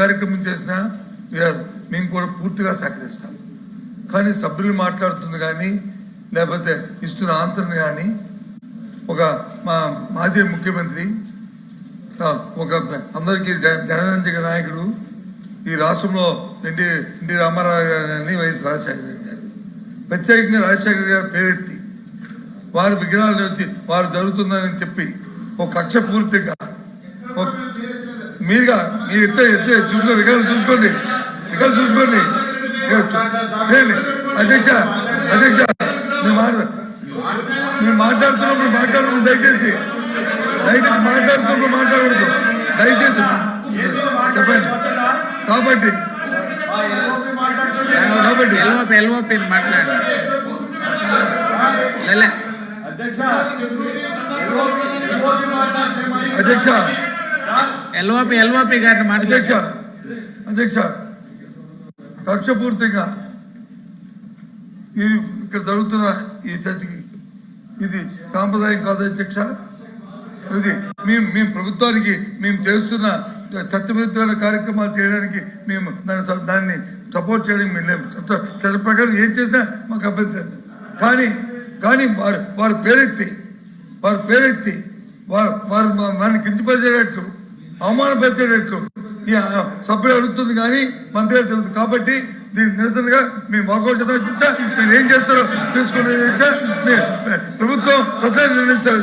కార్యక్రమం చేసినా వీఆర్ మేము కూడా పూర్తిగా సహకరిస్తాం. కానీ సభ్యులు మాట్లాడుతుంది కానీ లేకపోతే ఇస్తున్న ఆన్సర్ని కానీ ఒక మా మాజీ ముఖ్యమంత్రి ఒక అందరికీ జ- జనరంజక నాయకుడు ఈ రాష్ట్రంలో ఎన్టీ ఎన్టీ రామారావు గారిని వైఎస్ రాజశేఖర రెడ్డి గారు. ప్రత్యేకంగా రాజశేఖర గారు పేరెత్తి వారి విగ్రహాలు వచ్చి వారు జరుగుతుందని చెప్పి ఒక కక్ష పూర్తిగా ఒక- మీరుగా మీరు ఎత్తే ఎత్తే చూసుకోండి రికార్డు చూసుకోండి రికార్డు చూసుకోండి. అధ్యక్ష అధ్యక్ష మేము మాట్లా మేము మాట్లాడుతున్నప్పుడు మాట్లాడుతున్నాం దయచేసి. దయచేసి మాట్లాడుతున్నప్పుడు మాట్లాడకూడదు. దయచేసి చెప్పండి. కాబట్టి కాబట్టి. ఎల్ఓపి ఎల్ఓపి మాట్లాడు లే. అధ్యక్ష ఎల్ఓపి ఎల్ఓపి గారిని అధ్యక్ష అధ్యక్ష కక్ష పూర్తిగా ఇది ఇక్కడ జరుగుతున్న ఈ చర్చకి ఇది సాంప్రదాయం కాదు అధ్యక్ష. ఇది మేము మేము ప్రభుత్వానికి మేము చేస్తున్న చట్టవిరుద్ధమైన కార్యక్రమాలు చేయడానికి మేము దాన్ని దాన్ని సపోర్ట్ చేయడానికి మేము లేము. చట్ట ప్రకారం ఏం చేసినా మాకు అభ్యంతరం లేదు. కానీ కానీ వారు వారు పేరెత్తి వారు పేరెత్తి వారు వారు మా- వారిని కించపరిచేటట్లు అవమానపరిచేటట్లు ఈ సభ్యులు అడుగుతుంది కానీ మంత్రి గారు తెలుసు కాబట్టి దీనికి నిరసనగా మేము వాకౌట్ చేస్తాం మీరు ఏం చేస్తారో తెలుసుకునే ప్రభుత్వం ప్రజలు నిర్ణయిస్తారు.